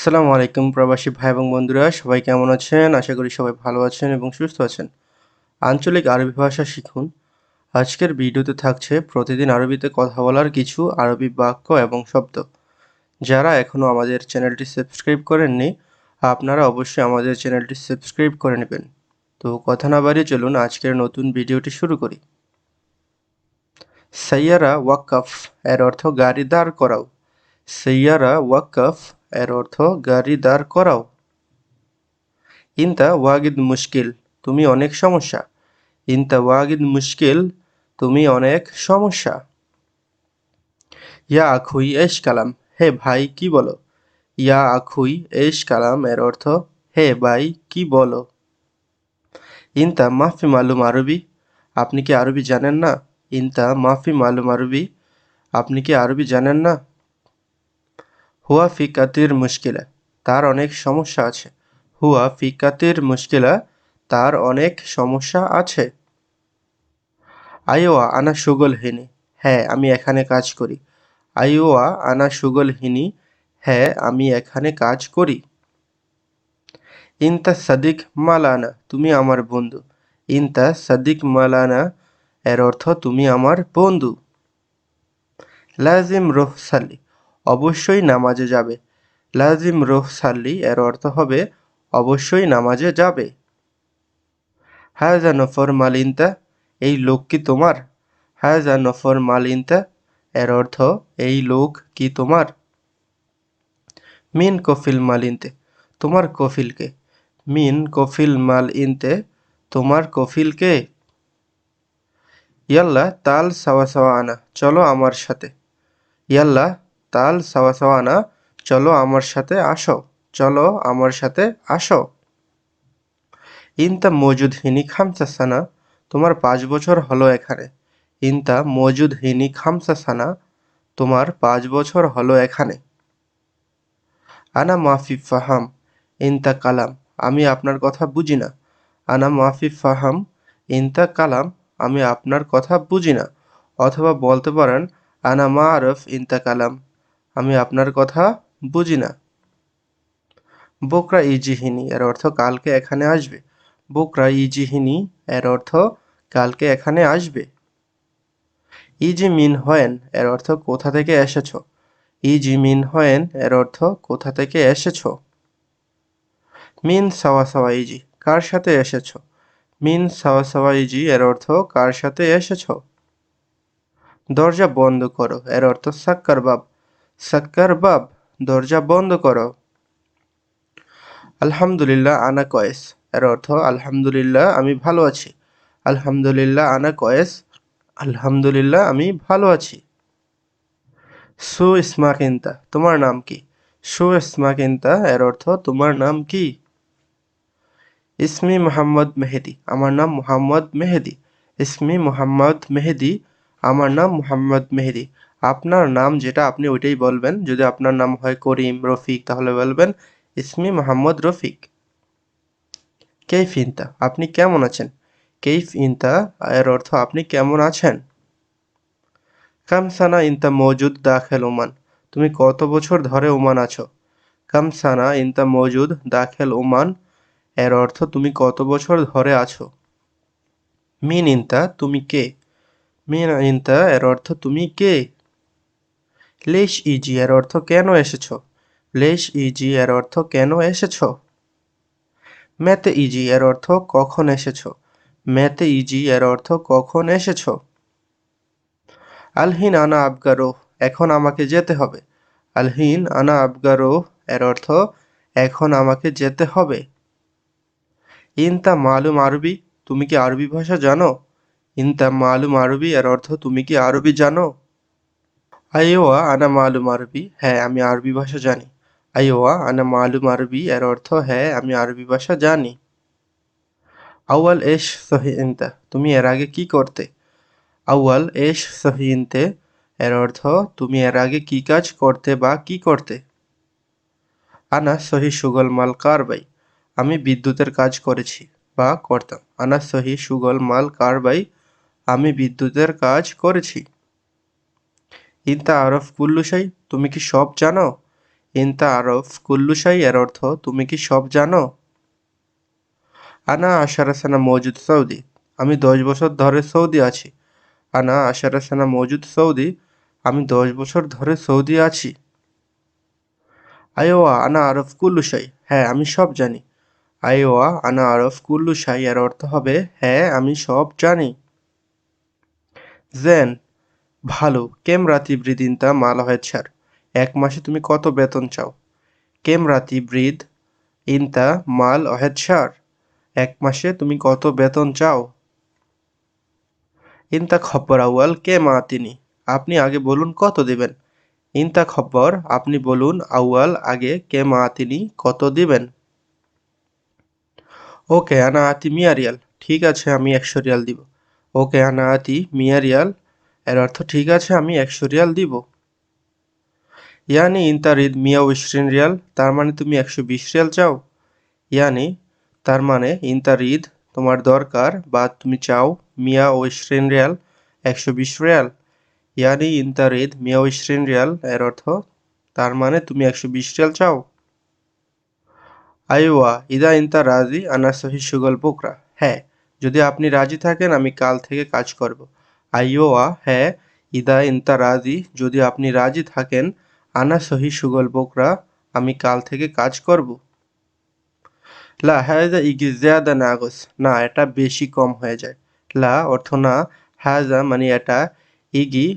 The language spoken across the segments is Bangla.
আসসালামু আলাইকুম প্রবাসী ভাই এবং বন্ধুরা, সবাই কেমন আছেন? আশা করি সবাই ভালো আছেন এবং সুস্থ আছেন। আঞ্চলিক আরবি ভাষা শিখুন। আজকের ভিডিওতে থাকছে প্রতিদিন আরবিতে কথা বলার কিছু আরবি বাক্য এবং শব্দ। যারা এখনও আমাদের চ্যানেলটি সাবস্ক্রাইব করেননি, আপনারা অবশ্যই আমাদের চ্যানেলটি সাবস্ক্রাইব করে নেবেন। তো কথা না বাড়িয়ে চলুন, আজকের নতুন ভিডিওটি শুরু করি। সাইয়ারা ওয়াক্কাফ এর অর্থ গাড়ি দাঁড় করাও। সাইয়ারা ওয়াক্কাফ এর অর্থ গাড়ি দাঁড় করাও। ইনতা ওয়াগিদ মুশকিল, তুমি অনেক সমস্যা। ইনতা ওয়াগিদ মুশকিল, তুমি অনেক সমস্যা। ইয়া আখুই এশ কালাম, হে ভাই কি বলো? ইয়া আখুই এশ কালাম এর অর্থ, হে ভাই কি বলো? ইনতা মাফি মালুম আরবি, আপনি কি আরবি জানেন না? ইনতা মাফি মালুম আরবি, আপনি কি আরবি জানেন না? হুয়া ফি কাতির মুশকিলা, তার অনেক সমস্যা আছে। হুয়া ফি কাতির মুশকিলা, তার অনেক সমস্যা আছে। আইওয়া আনা সুগল হিনি হ্যাঁ আমি এখানে কাজ করি। আইওয়া আনা সুগল হিনি হ্যাঁ আমি এখানে কাজ করি। ইনতা সাদিক মালানা, তুমি আমার বন্ধু। ইনতা সাদিক মালানা, এর অর্থ তুমি আমার বন্ধু। লাজিম রোহ সালি অবশ্যই নামাজে যাবে। লাজিম রোহ সাল্লি এর অর্থ হবে, অবশ্যই নামাজে যাবে। হায়জা নফর মালিনতা এই লোক কি তোমার? হায়জা নফর মালিনতা এর অর্থ, এই লোক কি তোমার? মিন কফিল মালিনতে তোমার কফিলকে মিন কফিল মাল ইনতে। তোমার কফিলকে ইয়াল্লা তাল সাওয়া সাওয়া আনা, চলো আমার সাথে। ইয়াল্লা তাল সাওয়া সাওয়া আনা চলো আমার সাথে আসো। চলো আমার সাথে আসো। ইনতা মজুদ হিনি খামসা সানা, তোমার পাঁচ বছর হলো এখানে। ইনতা মজুদ হিনি খামসা সানা, তোমার পাঁচ বছর হলো এখানে। আনা মাফি ফাহাম, ইনতা কালাম, আমি আপনার কথা বুঝি না। আনা মাফি ফাহাম, ইনতা কালাম, আমি আপনার কথা বুঝি না। অথবা বলতে পারেন, আনা মা আরফ ইনতা কালাম। আমি আপনার কথা বুঝি না। বোকরা ইজিহিনী এর অর্থ কালকে এখানে আসবে। বোকরা ইজিহিনী এর অর্থ কালকে এখানে আসবে। ইজি মিন হয়েন এর অর্থ কোথা থেকে এসেছ। ইজি মিন হয়েন এর অর্থ কোথা থেকে এসেছ। মিন সাওয়া সাওয়া ইজি, কার সাথে এসেছ? মিন সাওয়া সাওয়া ইজি এর অর্থ কার সাথে এসেছ। দরজা বন্ধ করো এর অর্থ সাক্কার বাব সাক্কার বাব দরজা বন্ধ করো। আলহামদুলিল্লাহ, আনা কয়েস। এর অর্থ, আলহামদুলিল্লাহ, আমি ভালো আছি। আলহামদুলিল্লাহ, আনা কয়েস। আলহামদুলিল্লাহ, আমি ভালো আছি। সু ইসমাকিন্তা, তোমার নাম কি? সু ইসমাকিন্তা, এর অর্থ, তোমার নাম কি? ইসমি মোহাম্মদ মেহেদি, আমার নাম মোহাম্মদ মেহেদি। ইসমি মোহাম্মদ মেহেদি, আমার নাম মোহাম্মদ মেহেদি। আপনার নাম যেটা আপনি ওইটাই বলবেন। যদি আপনার নাম হয় করিম, রফিক, তাহলে বলবেন ইসমি মোহাম্মদ রফিক। কেইফ ইন্তা, আপনি কেমন আছেন? কেইফ ইন্তা, এর অর্থ আপনি কেমন আছেন? কামসানা ইনতা মজুদ দাখেল ওমান তুমি কত বছর ধরে ওমান আছো? কামসানা ইনতা মজুদ দাখেল ওমান এর অর্থ তুমি কত বছর ধরে আছো? মিন ইনতা, তুমি কে? মিন ইনতা, এর অর্থ তুমি কে? লেশ ইজি এর অর্থ কেন এসেছ? লেশ ইজি এর অর্থ কেন এসেছ? মেতে ইজি এর অর্থ কখন এসেছ? মেতে ইজি এর অর্থ কখন এসেছ? আলহিন আনা আবগারো, এখন আমাকে যেতে হবে। আলহিন আনা আবগারো এর অর্থ এখন আমাকে যেতে হবে। ইনতা মালুম আরবি, তুমি কি আরবি ভাষা জানো? ইনতা মালুম আরবি এর অর্থ তুমি কি আরবি জানো? আইওয়া আনা মালুম আরবি হ্যাঁ আমি আরবি ভাষা জানি। আইওয়া আনা মালুম আরবি, এর অর্থ হ্যাঁ আমি আরবি ভাষা জানি। আউয়াল এশ সহি ইনতা তুমি এর আগে কি করতে? আউয়াল এশ সহি ইনতে এর অর্থ, তুমি এর আগে কি কাজ করতে বা কি করতে? আনা সহি সুগল মাল কারবাই, আমি বিদ্যুতের কাজ করেছি বা করতাম। আনা সহি সুগল মাল কারবাই, আমি বিদ্যুতের কাজ করেছি। ইনতা আরফ কুল্লুসাই তুমি কি সব জানো? ইনতা আরফ কুল্লুশাই এর অর্থ, তুমি কি সব জানো? আনা আশারাসানা মৌজুদ সৌদি, আমি দশ বছর ধরে সৌদি আছি। আনা আশারাসানা মৌজুদ সৌদি, আমি দশ বছর ধরে সৌদি আছি। আয়োয়া আনা আরফ কুল্লুশাই হ্যাঁ আমি সব জানি। আয়োয়া আনা আরফ কুল্লুশাই এর অর্থ হবে হ্যাঁ আমি সব জানি। জেন ভালো, কেম রাতি বৃদিনতা মাল হয়েছার এক মাসে তুমি কত বেতন চাও? কেম রাতি বৃদ ইনতা মাল অহেদসার এক মাসে তুমি কত বেতন চাও? ইনতা খব্বর আউয়াল কে মা তিনি? আপনি আগে বলুন কত দিবেন? ইনতা খব্বর, আপনি বলুন আউয়াল আগে কে মা তিনি কত দিবেন? ওকে আনা আতি মিয়া রিয়াল ঠিক আছে, আমি একশো রিয়াল দিব। ওকে আনা আতি মিয়া রিয়াল এর অর্থ ঠিক আছে, আমি একশো রিয়াল দিব। ইয়ানি ইনতা রিদ মিয়া উইশরিন রিয়াল, তার মানে তুমি একশো বিশ রিয়াল চাও। ইয়ানি, তার মানে ইনতা রিদ তোমার দরকার বা তুমি চাও মিয়া উইশরিন রিয়াল একশো বিশ রিয়াল। ইয়ানি ইনতা রিদ মিয়া উইশরিন রিয়াল, এর অর্থ তার মানে তুমি একশো বিশ রিয়াল চাও। আইওয়া, ইদা ইনতা রাজি আনা সহি সুগল পোকরা হ্যাঁ যদি আপনি রাজি থাকেন, আমি কাল থেকে কাজ করব। আইওয়া হ্যাঁ ইদা ইনতা রাজি, যদি আপনি রাজি থাকেন, আনা সহি সুগল পোকরা আমি কাল থেকে কাজ করব। লা হ্যাজা ইগি জিয়াদা নাগস, না, এটা বেশি কম হয়ে যায়। লা অর্থ না হ্যাজা মানে এটা, ইগি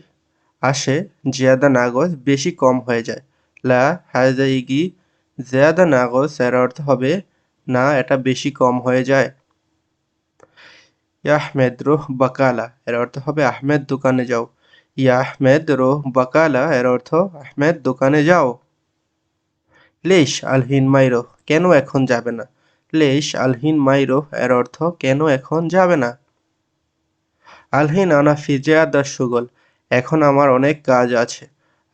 আসে, জিয়াদা নাগস বেশি কম হয়ে যায়। লা হ্যাজা ইগি জিয়াদা নাগস, এর অর্থ হবে, না, এটা বেশি কম হয়ে যায়। ইয়াহমেদ রোহ বাকালা, এর অর্থ হবে আহমেদ দোকানে যাও। ইয়া আহমেদ রোহ বাকালা, এর অর্থ আহমেদ দোকানে যাও। লেশ আলহিন মাইরো কেন এখন যাবে না? লেশ আলহিন মাইরো এর অর্থ কেন এখন যাবে না? আলহিন আনাফি জেয়াদা সুগল, এখন আমার অনেক কাজ আছে।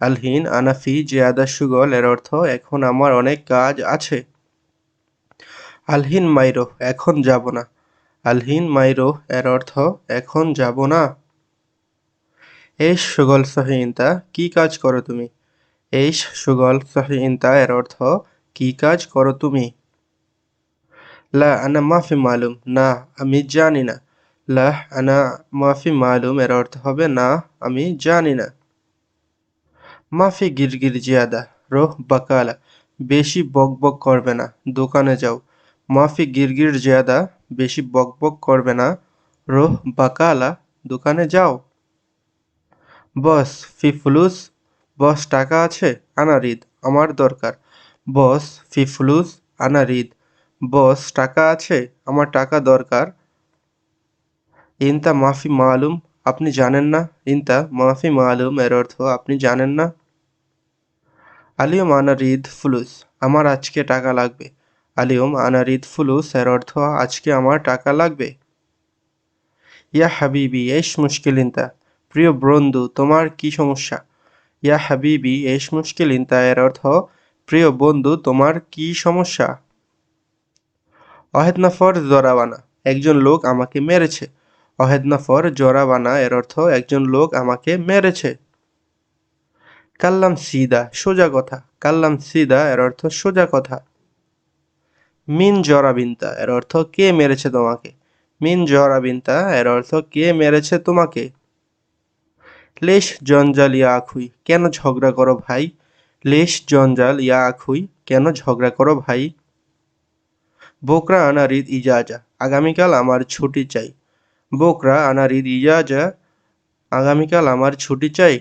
আলহিন আনাফি জেয়াদা সুগল, এর অর্থ এখন আমার অনেক কাজ আছে। আলহিন মাইরো এখন যাব না। আলহিন মাইরো এর অর্থ, এখন যাব না? এস সুগল সহিনতা, কি কাজ করো তুমি? এস সুগল সহিনতা এর অর্থ, কি কাজ করো তুমি? লা আনা মাফি মালুম, না, আমি জানি না। লা আনা মাফি মালুম, এর অর্থ হবে, না, আমি জানি না। মাফি গিরগির জিয়াদা, রোহ বাকালা, বেশি বক বক করবে না, দোকানে যাও। মাফি গিরগির জিয়াদা বেশি বক বক করবে না। রোহ, বাকালা, দোকানে যাও। বস ফি ফুলুস বস, টাকা আছে? আনারিদ আমার দরকার। বস ফি ফুলুস আনারিদ বস, টাকা আছে? আমার টাকা দরকার। ইনতা মাফি মালুম, আপনি জানেন না? ইনতা মাফি মালুম এর অর্থ আপনি জানেন না? আলিয়ম আনারিদ ফুলুস আমার আজকে টাকা লাগবে। আলিয়ম আনারিদ ফুলুস, এর অর্থ, আজকে আমার টাকা লাগবে? ইয়া হাবিবি, এস মুশকিল ইনতা প্রিয় বন্ধু, তোমার কি সমস্যা? ইয়া হাবিবি, এস মুশকিল ইনতা এর অর্থ, প্রিয় বন্ধু, তোমার কি সমস্যা? অহেদনাফর জরাবানা, একজন লোক আমাকে মেরেছে। অহেদনাফর জরাবানা, এর অর্থ, একজন লোক আমাকে মেরেছে। কাল্লাম সিদা, সোজা কথা। কাল্লাম সিদা, এর অর্থ, সোজা কথা। মিন জরাবিনতা, এর অর্থ কে মেরেছে তোমাকে? মিন জরাবিন্তা, এর অর্থ কে মেরেছে তোমাকে? লেশ জঞ্জাল ইয়া আখুই কেন ঝগড়া করো ভাই? লেশ জঞ্জাল ইয়া আখুই কেন ঝগড়া করো ভাই? বোকরা আনার ঈদ ইজাজা, আগামীকাল আমার ছুটি চাই। বোকরা আনার ঈদ ইজাজা, আগামীকাল আমার ছুটি চাই।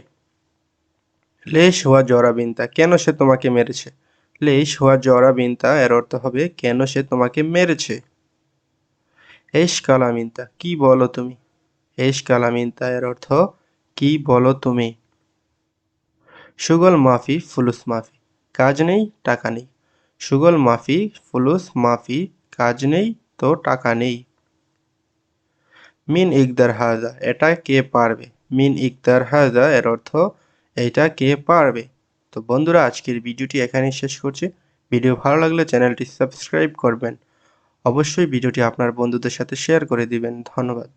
লেশ হওয়া জরাবিনতা, কেন সে তোমাকে মেরেছে? লেশ হওয়া জরাবিনতা এর অর্থ হবে, কেন সে তোমাকে মেরেছে? এশ কালামিনতা কি বলো তুমি? এশ কালামিনতা এর অর্থ, কি বলো তুমি? সুগল মাফি, ফুলুস মাফি, কাজ নেই, টাকা নেই। সুগল মাফি, ফুলুস মাফি, কাজ নেই, তো টাকা নেই। মিন ইকদার হাজা, এটা কে পারবে? মিন ইকদার হাজা, এর অর্থ এটা কে পারবে? তো বন্ধুরা, আজকের ভিডিওটি এখানেই শেষ করছি। ভিডিও ভালো লাগলে চ্যানেলটি সাবস্ক্রাইব করবেন। অবশ্যই ভিডিওটি আপনার বন্ধুদের সাথে শেয়ার করে দিবেন। ধন্যবাদ।